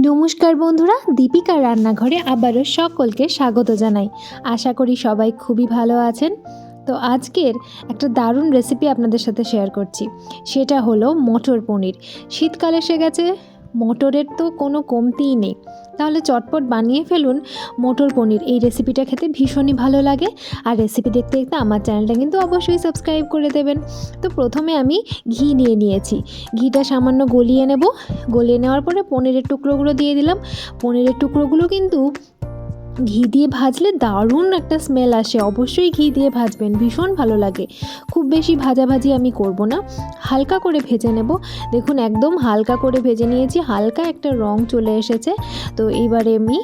নমস্কার বন্ধুরা, দীপিকার রান্নাঘরে আবারও সকলকে স্বাগত জানাই। আশা করি সবাই খুবই ভালো আছেন। তো আজকের একটা দারুণ রেসিপি আপনাদের সাথে শেয়ার করছি। সেটা হলো মটর পনির। শীতকাল এসে গেছে মটরের তো কোনো কমতিই নেই। তাহলে চটপট বানিয়ে ফেলুন মটর পনির। এই রেসিপিটা খেতে ভীষণই ভালো লাগে। আর রেসিপি দেখতে দেখতে আমার চ্যানেলটা কিন্তু অবশ্যই সাবস্ক্রাইব করে দেবেন। তো প্রথমে আমি ঘি নিয়ে নিয়েছি। ঘিটা সামান্য গলিয়ে নেব। গলিয়ে নেওয়ার পরে পনিরের টুকরোগুলো দিয়ে দিলাম। পনিরের টুকরোগুলো কিন্তু ঘি দিয়ে ভাজলে দারুণ একটা স্মেল আসে। অবশ্যই ঘি দিয়ে ভাজবেন, ভীষণ ভালো লাগে। খুব বেশি ভাজাভাজি আমি করব না। হালকা করে ভেজে নেব। দেখুন, একদম হালকা করে ভেজে নিয়েছি, হালকা একটা রং চলে এসেছে। তো এবারে আমি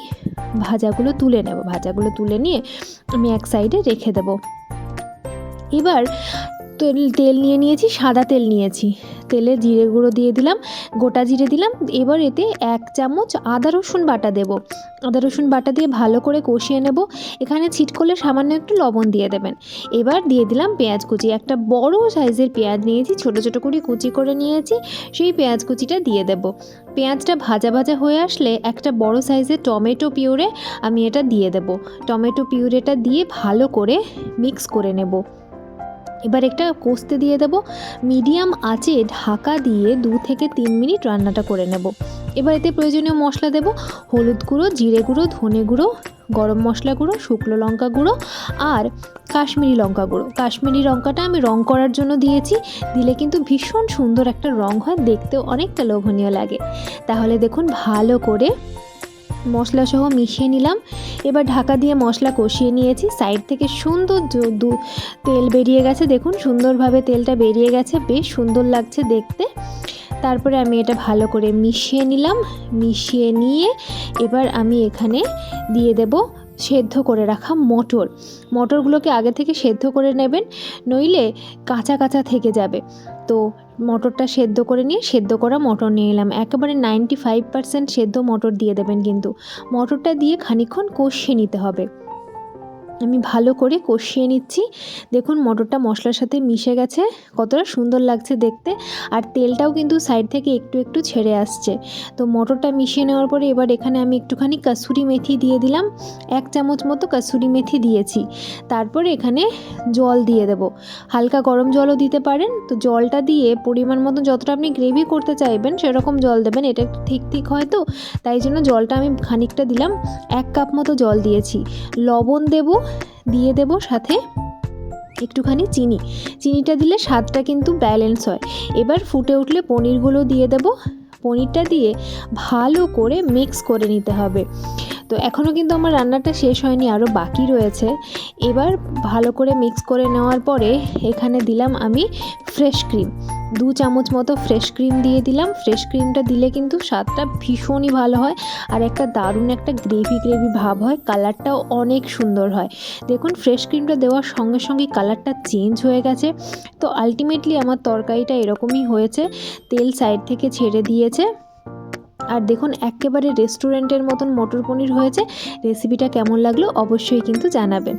ভাজাগুলো তুলে নেব। ভাজাগুলো তুলে নিয়ে আমি এক সাইডে রেখে দেব। এবার তেল তেল নিয়ে নিয়েছি, সাদা তেল নিয়েছি। তেলে জিরে গুঁড়ো দিয়ে দিলাম, গোটা জিরে দিলাম। এবার এতে এক চামচ আদা রসুন বাটা দেব। আদা রসুন বাটা দিয়ে ভালো করে কষিয়ে নেব। এখানে ছিটকলে সামান্য একটু লবণ দিয়ে দেবেন। এবার দিয়ে দিলাম পেঁয়াজ কুচি। একটা বড় সাইজের পেঁয়াজ নিয়েছি, ছোট ছোট করে কুচি করে নিয়েছি। সেই পেঁয়াজ কুচিটা দিয়ে দেব। পেঁয়াজটা ভাজা ভাজা হয়ে আসলে একটা বড় সাইজের টমেটো পিউরে আমি এটা দিয়ে দেব। টমেটো পিউরেটা দিয়ে ভালো করে মিক্স করে নেব। এবার একটা কষতে দিয়ে দেবো। মিডিয়াম আঁচে ঢাকা দিয়ে দু থেকে তিন মিনিট রান্নাটা করে নেব। এবার এতে প্রয়োজনীয় মশলা দেব। হলুদ গুঁড়ো, জিরে গুঁড়ো, ধনে গুঁড়ো, গরম মশলা গুঁড়ো, শুকনো লঙ্কা গুঁড়ো আর কাশ্মীরি লঙ্কা গুঁড়ো। কাশ্মীরি লঙ্কাটা আমি রং করার জন্য দিয়েছি। দিলে কিন্তু ভীষণ সুন্দর একটা রং হয়। দেখতেও অনেকটা লোভনীয় লাগে। তাহলে দেখুন ভালো করে মশলা সহ মিশিয়ে নিলাম। এবার ঢাকা দিয়ে মশলা কষিয়ে নিয়েছি। সাইড থেকে সুন্দর তেল বেরিয়ে গেছে। দেখুন, সুন্দরভাবে তেলটা বেরিয়ে গেছে। বেশ সুন্দর লাগছে দেখতে। তারপরে আমি এটা ভালো করে মিশিয়ে নিলাম। মিশিয়ে নিয়ে এবার আমি এখানে দিয়ে দেব সেদ্ধ করে রাখা মটর। মটরগুলোকে আগে থেকে সেদ্ধ করে নেবেন, নইলে কাঁচা কাঁচা থেকে যাবে। তো মটরটা সেদ্ধ করে নিয়ে সেদ্ধ করা মটর নিয়ে এলাম। একেবারে নাইনটি ফাইভ পার্সেন্ট সেদ্ধ মটর দিয়ে দেবেন কিন্তু। মটরটা দিয়ে খানিক্ষণ কষিয়ে নিতে হবে। আমি ভালো করে কষিয়ে নিচ্ছি। দেখুন, মটরটা মশলার সাথে মিশে গেছে। কতটা সুন্দর লাগছে দেখতে। আর তেলটাও কিন্তু সাইড থেকে একটু একটু ছেড়ে আসছে। তো মটরটা মিশিয়ে নেওয়ার পরে এবার এখানে আমি একটুখানি কাসুরি মেথি দিয়ে দিলাম। এক চামচ মতো কাসুরি মেথি দিয়েছি। তারপরে এখানে জল দিয়ে দেব। হালকা গরম জলও দিতে পারেন। তো জলটা দিয়ে পরিমাণ মতো যতটা আপনি গ্রেভি করতে চাইবেন, সেরকম জল দেবেন। এটা একটু ঠিক ঠিক হয় তো। তাই জন্য জলটা আমি খানিকটা দিলাম। এক কাপ মতো জল দিয়েছি। লবণ দেব। দিয়ে দেব সাথে একটুখানি চিনি। চিনিটা দিলে স্বাদটা কিন্তু ব্যালেন্স হয়। এবার ফুটে উঠলে পনিরগুলো দিয়ে দেব। পনিরটা দিয়ে ভালো করে মিক্স করে নিতে হবে। তো এখনও কিন্তু আমার রান্নাটা শেষ হয়নি আরও বাকি রয়েছে। এবার ভালো করে মিক্স করে নেওয়ার পরে এখানে দিলাম আমি ফ্রেশ ক্রিম দু চামচ মতো ফ্রেশ ক্রিম দিয়ে দিলাম। ফ্রেশ ক্রিমটা দিলে কিন্তু স্বাদটা ভীষণই ভালো হয় আর একটা দারুণ একটা গ্রেভি গ্রেভি ভাব হয় কালারটাও অনেক সুন্দর হয়। দেখুন ফ্রেশ ক্রিমটা দেওয়ার সঙ্গে সঙ্গে কালারটা চেঞ্জ হয়ে গেছে। তো আলটিমেটলি আমার তরকারিটা এরকমই হয়েছে, তেল সাইড থেকে ছেড়ে দিয়েছে। আর দেখুন, একেবারে রেস্টুরেন্টের মতন মটর পনির হয়েছে। রেসিপিটা কেমন লাগল অবশ্যই কিন্তু জানাবেন।